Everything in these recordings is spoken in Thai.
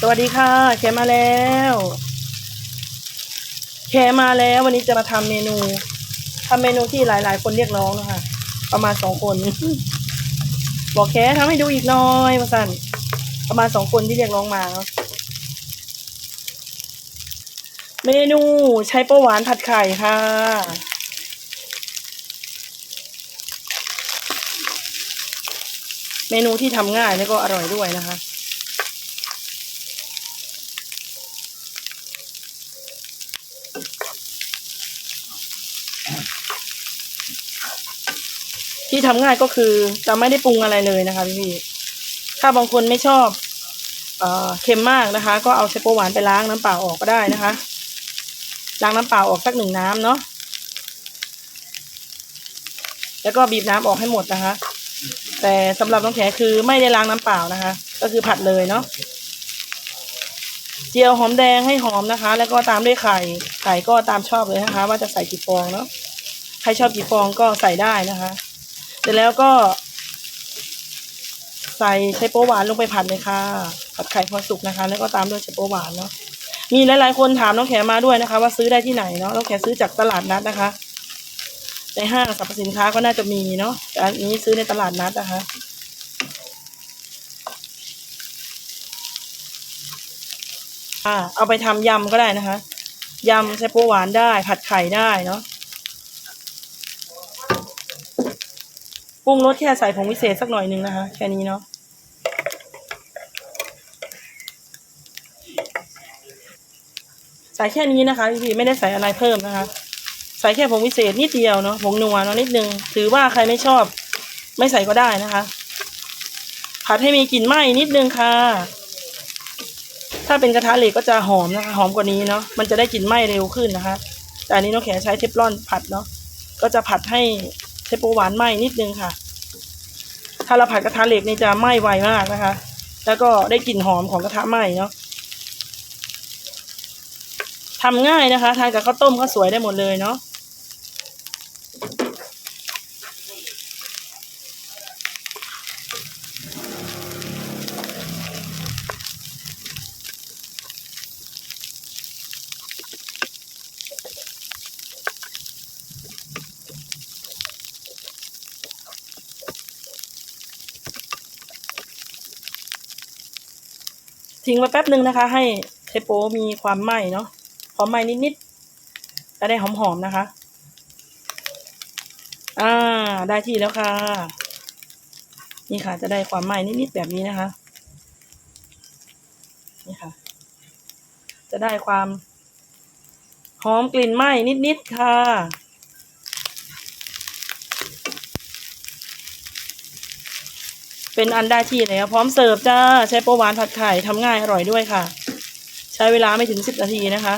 สวัสดีค่ะแคมาแล้วแคมาแล้ววันนี้จะมาทำเมนูทำเมนูที่หลาย ๆ คนเรียกร้องนะคะ ประมาณสองคน บอกแคทำให้ดูอีกหน้อยมาสั่นประมาณสองคนที่เรียกร้องมาเมนูใช้โป๊หวานผัดไข่ค่ะเมนูที่ทำง่ายแล้วก็อร่อยด้วยนะคะ ที่ทำง่ายก็คือจะไม่ได้ปรุงอะไรเลยนะคะพี่ๆถ้าบางคนไม่ชอบเอ่อเค็มมากนะคะ ก็เอาเชโปหวานไปล้างน้ำเปล่าออกก็ได้นะคะล้างน้ำเปล่าออกสักหนึ่งน้ำเนาะแล้วก็บีบน้ำออกให้หมดนะคะ แต่สำหรับน้องแขคือไม่ได้ล้างน้ำเปล่านะคะ ก็คือผัดเลยเนาะเจียวหอมแดงให้หอมนะคะ แล้วก็ตามด้วยไข่ไข่ก็ตามชอบเลยนะคะ ว่าจะใส่กี่ฟองเนาะใครชอบกี่ฟองก็ใส่ได้นะคะ ร็จแล้วก็ ใส่ไชโป๊หวานลงไปผัดเลยค่ะ ผัดไข่พอสุกนะคะ แล้วก็ตามด้วยไชโป๊หวานเนาะมีหลายๆคนถามน้องแขมาด้วยนะคะ ว่าซื้อได้ที่ไหนเนาะน้องแขซื้อจากตลาดนัดนะคะ ในห้างสรรพสินค้าก็น่าจะมีเนาะแต่อันนี้ซื้อในตลาดนัดนะคะเอาไปทำยำก็ได้นะคะยำไชโป๊หวานได้ ผัดไข่ได้เนาะ ปรุงรสแค่ใส่ผงวิเศษสักหน่อยหนึงนะคะ แค่นี้เนาะใส่แค่นี้นะคะพี่ๆไม่ได้ใส่อะไรเพิ่มนะคะ ใส่แค่ผงวิเศษนิดเดียวเนาะผงนัวเนาะนิดนึง ถือว่าใครไม่ชอบ ไม่ใส่ก็ได้นะคะ ผัดให้มีกลิ่นไหม้นิดนึงค่ะ ถ้าเป็นกระทะเหล็กก็จะหอมนะคะ หอมกว่านี้เนาะมันจะได้กลิ่นไหม้เร็วขึ้นนะคะ แต่อันนี้น้องแขใช้เทฟลอนผัดเนาะก็จะผัดให้ ช้ปูหวานไหม้นิดนึงค่ะ ถ้าเราผัดกระทะเหล็กนี่จะไหม้ไวมากนะคะ แล้วก็ได้กลิ่นหอมของกระทะไหม้เนาะทำง่ายนะคะ ทานกับข้าวต้มก็สวยได้หมดเลยเนาะ ทิ้งไว้แป๊บหนึ่งนะคะ ให้เทปโปมีความไหม้เนาะพอไหม้นิดๆจะได้หอมๆนะคะ อ่า ได้ที่แล้วค่ะ นี่ค่ะ จะได้ความไหม้นิดๆแบบนี้นะคะ นี่ค่ะ จะได้ความหอมกลิ่นไหม้นิดๆค่ะ เป็นอันได้ที่แล้วพร้อมเสิร์ฟจ้าใช้โปรหวานผัดไข่ทำง่ายอร่อยด้วยค่ะ ใช้เวลาไม่ถึงสิบนาทีนะคะ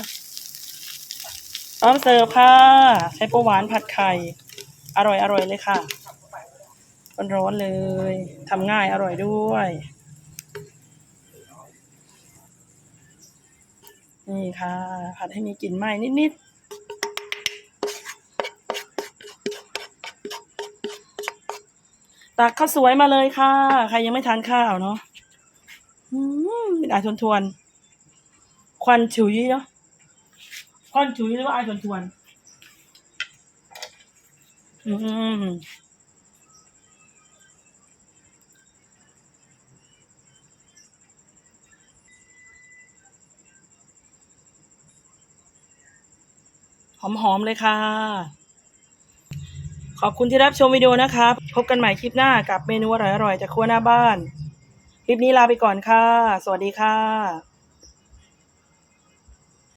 พร้อมเสิร์ฟค่ะใช้โปรหวานผัดไข่อร่อยอร่อยเลยค่ะร้อนๆเลยทำง่ายอร่อยด้วยนี่ค่ะ ผัดให้มีกลิ่นไหม้นิดๆ ตักข้าวสวยมาเลยค่ะ ใครยังไม่ทานข้าวเนาะอืมเป็นอายทวนทวนควันฉุยเนาะควันฉุยหรือว่าอายทวนทวนๆอืมหอมๆเลยค่ะ ขอบคุณที่รับชมวิดีโอนะครับ พบกันใหม่คลิปหน้ากับเมนูอร่อยๆจากครัวหน้าบ้าน คลิปนี้ลาไปก่อนค่ะ สวัสดีค่ะ